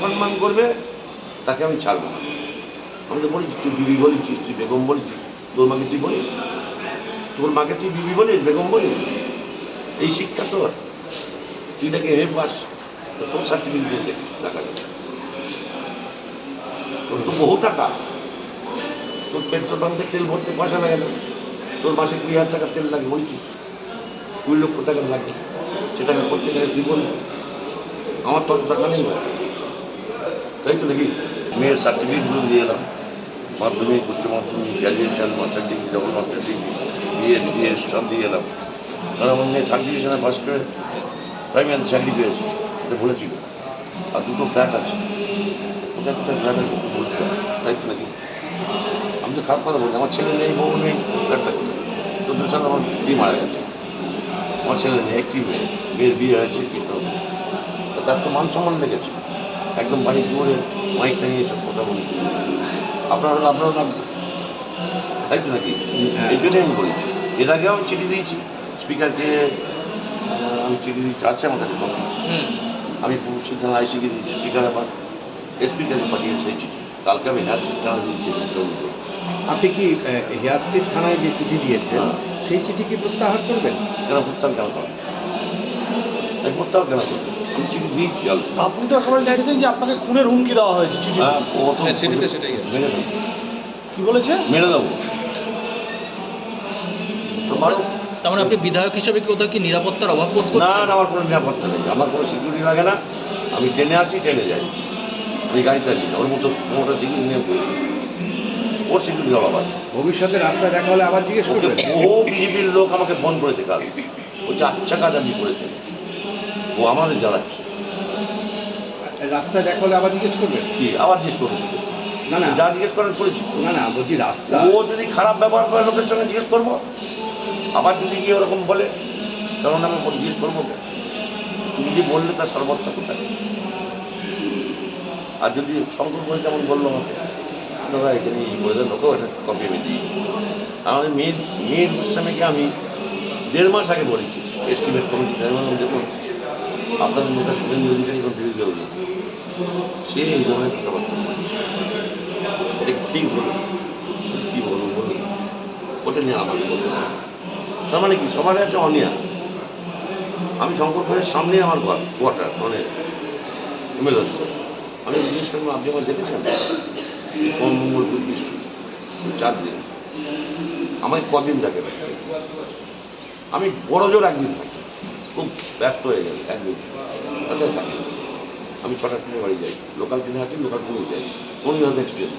অসম্মান করবে, তাকে আমি ছাড়বো না। আমি তো বলেছি, তুই বিবি বলেছিস, তুই বেগম বলেছিস, তোর মাকে তুই বলিস? তোর মাকে তুই বিবি বলিস, বেগম বলিস? এই শিক্ষা তোর। তুই নাকি এম এ পাস তোর সার্টিফিকেট দেখ টাকা। তোর তো বহু টাকা। তোর পেট্রোল পাম্পে তেল ভরতে পয়সা লাগে না। তোর মাসে কুড়ি হাজার টাকা তেল লাগে, বলছিস? কুড়ি লক্ষ টাকা লাগে। সেটাকে করতে গেলে তুই বলবি আমার তো অত টাকা নেই ভাই। তাই তো দেখি মেয়ের সার্টিফিকেটগুলো দিয়ে এলাম। মাধ্যমিক, উচ্চ মাধ্যমিক graduation master degree double master degree BA BA সব দিয়ে এলাম। কারণ আমার মেয়ে থার্ড ডিভিশনে পাস করে প্রাইমারি চাকরি পেয়েছে। এটা বলেছিল। আর দুটো ফ্ল্যাট আছে। কোথায় কোথায় ফ্ল্যাট আছে বলতে। তাই তো নাকি? আমি তো খারাপ কথা বলি আমার ছেলে নেই, বউ নেই ফ্ল্যাটটা চোদ্দ সালে আমার বিয়ে মারা গেছে। আমার ছেলে নেই, একটি মেয়ে। মেয়ের বিয়ে হয়েছে কিন্তু তার তো মান সম্মান লেগেছে একদম বাড়ির দুয়ারে মাইকটা নিয়ে এসব কথা বলি। আপনারা হলে আপনারাও না তাই তো নাকি? এই জন্যই আমি বলেছি। এর আগেও আমি চিঠি দিয়েছি। স্পিকারকে আমি চিঠি দিয়েছি। আছে আমার কাছে কপি। হুম। আমি পুলিশ থানা আইসিকে দিয়েছি। স্পিকার আবার পাঠিয়েছি এই চিঠি। কালকে আমি হেয়ার থানা দিয়েছি। আপনি কি হেয়ার স্ট্রিট থানায় যে চিঠি দিয়েছেন সেই চিঠি কি প্রত্যাহার করবেন? কেন প্রত্যাহার কেন করো আমি প্রত্যাহার কেন করব আমি চিঠি দিয়েছি কাল আপনি তো একেবারে চাইছেন যে আপনাকে খুনের হুমকি দেওয়া হয়েছে চিঠি হ্যাঁ ও তো হ্যাঁ, চিঠিতে সেটাই মেরে দেবো। কি বলেছে? মেরে দেবো। তো মারো। তার মানে আপনি বিধায়ক হিসেবে কি কোথাও কি নিরাপত্তার অভাব বোধ করছেন? না আমার কোনো নিরাপত্তা নেই। আমার কোনো সিকিউরিটি লাগে না। আমি ট্রেনে আছি ট্রেনে যাই। আমি গাড়িতে আছি না ওর মতো মোটর সিকিউরিটি নিয়ে বই ওর সিকিউরিটি অভাব আছে। ভবিষ্যতে রাস্তায় দেখা হলে আবার জিজ্ঞেস ওকে করবেন বহু বিজেপির লোক আমাকে ফোন করেছে কাল। ও যে আচ্ছা কাজ আপনি করেছেন ও আমাদের জ্বালাচ্ছে। রাস্তায় দেখা হলে আবার জিজ্ঞেস করবেন কি আবার জিজ্ঞেস করুন না না। যা জিজ্ঞেস করেন করেছি না না বলছি রাস্তা। ও যদি খারাপ ব্যবহার করে লোকের সঙ্গে জিজ্ঞেস করব আবার যদি গিয়ে ওরকম বলে কারণ আমি বল- জিজ্ঞেস করব? তুমি যে বললে তার সর্বত্র কোথায়? আর যদি শঙ্কর করে যেমন বলল আমাকে দাদা এখানে এই করে দেন ওকেও একটা কপি আমি দিয়েছি। আমাদের মেয়ের মেয়ের গোস্বামীকে আমি দেড় মাস আগে বলেছি এস্টিমেট কমিটি বললাম দেখুন আপনাদের নেতা শুভেন্দু অধিকারী এখন বিরোধী দল সে এই ধরনের কথাবার্তা এটা ঠিক বলুন? কী বলুন বলুন? ওটা নিয়ে বলব তার মানে কি? সবার একটা অনিয়া। আমি শঙ্করপুরের সামনে আমার ঘর কোয়ার্টার মানে এমএলএ আমি জিজ্ঞেস করলাম, আপনি আমার দেখেছেন? সোম, মঙ্গল চার দিন। আমাকে কদিন থাকে আমি বড় জোর একদিন থাকি। খুব ব্যর্থ হয়ে গেল একদিন ওটাই থাকে। আমি ছটার ট্রেনে বাড়ি যাই, লোকাল ট্রেনে আসি, লোকাল ট্রেনে যাই। কোন এক্সপিরিয়েন্স